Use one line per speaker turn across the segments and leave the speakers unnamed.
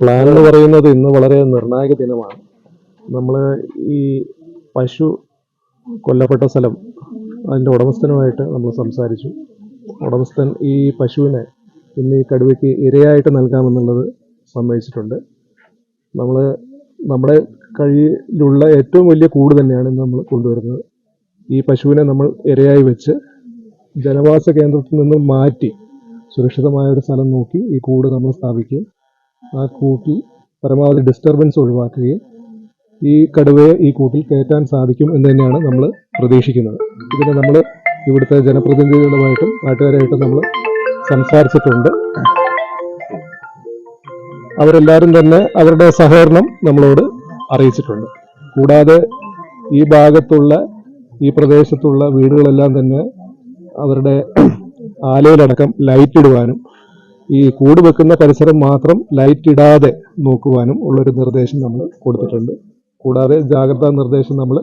Plan എന്ന് പറയുന്നത് ഇന്ന് വളരെ നിർണായക ദിനമാണ്. നമ്മൾ ഈ പശു കൊല്ലപ്പെട്ട സ്ഥലം അതിന്റെ ഉടമസ്ഥനുമായിട്ട് നമ്മൾ സംസാരിച്ചു. ഉടമസ്ഥൻ ഈ പശുവിനെ ഇന്ന് ഈ കടുവയ്ക്ക് ഇരയായിട്ട് നൽകാമെന്നുള്ളത് സമ്മതിച്ചിട്ടുണ്ട്. നമ്മൾ നമ്മുടെ കഴിയിലുള്ള ഏറ്റവും വലിയ കൂട് തന്നെയാണ് ഇന്ന് നമ്മൾ കൊണ്ടുവരുന്നത്. ഈ പശുവിനെ നമ്മൾ ഇരയായി വെച്ച് ജനവാസ കേന്ദ്രത്തിൽ നിന്ന് മാറ്റി സുരക്ഷിതമായ ഒരു സ്ഥലം നോക്കി ഈ കൂട് നമ്മൾ സ്ഥാപിക്കുകയും ആ കൂട്ടിൽ പരമാവധി ഡിസ്റ്റർബൻസ് ഒഴിവാക്കുകയും ഈ കടുവയെ ഈ കൂട്ടിൽ കയറ്റാൻ സാധിക്കും എന്ന് തന്നെയാണ് നമ്മൾ പ്രതീക്ഷിക്കുന്നത്. ഇതിന് നമ്മൾ ഇവിടുത്തെ ജനപ്രതിനിധികളുമായിട്ടും നാട്ടുകാരായിട്ടും നമ്മൾ സംസാരിച്ചിട്ടുണ്ട്. അവരെല്ലാവരും തന്നെ അവരുടെ സഹകരണം നമ്മളോട് അറിയിച്ചിട്ടുണ്ട്. കൂടാതെ ഈ ഭാഗത്തുള്ള ഈ പ്രദേശത്തുള്ള വീടുകളെല്ലാം തന്നെ അവരുടെ ആലയിലടക്കം ലൈറ്റ് ഇടുവാനും ഈ കൂട് വെക്കുന്ന പരിസരം മാത്രം ലൈറ്റ് ഇടാതെ നോക്കുവാനും ഉള്ളൊരു നിർദ്ദേശം നമ്മൾ കൊടുത്തിട്ടുണ്ട്. കൂടാതെ ജാഗ്രതാ നിർദ്ദേശം നമ്മൾ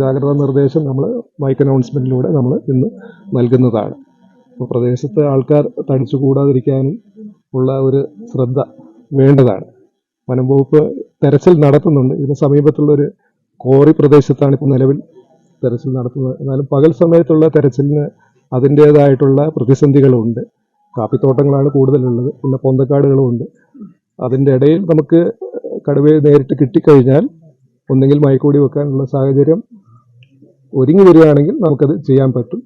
ജാഗ്രതാ നിർദ്ദേശം നമ്മൾ മൈക്ക് അനൗൺസ്മെന്റിലൂടെ നമ്മൾ ഇന്ന് നൽകുന്നതാണ്. അപ്പോൾ പ്രദേശത്തെ ആൾക്കാർ തടിച്ചു കൂടാതിരിക്കാനും ഉള്ള ഒരു ശ്രദ്ധ വേണ്ടതാണ്. വനം വകുപ്പ് തെരച്ചിൽ നടത്തുന്നുണ്ട്. ഇതിന് സമീപത്തുള്ള ഒരു കോറി പ്രദേശത്താണ് ഇപ്പോൾ നിലവിൽ തെരച്ചിൽ നടത്തുന്നത്. എന്നാലും പകൽ സമയത്തുള്ള തെരച്ചിലിന് അതിന്റേതായിട്ടുള്ള പ്രതിസന്ധികളുണ്ട്. കാപ്പിത്തോട്ടങ്ങളാണ് കൂടുതലുള്ളത്. പിന്നെ പൊന്തക്കാടുകളും ഉണ്ട്. അതിന്റെ ഇടയിൽ നമുക്ക് കടുവയെ നേരിട്ട് കിട്ടിക്കഴിഞ്ഞാൽ ഒന്നെങ്കിൽ മയക്കൂടി വെക്കാനുള്ള സാഹചര്യം ഒരുങ്ങി വരികയാണെങ്കിൽ നമുക്കത് ചെയ്യാൻ പറ്റും.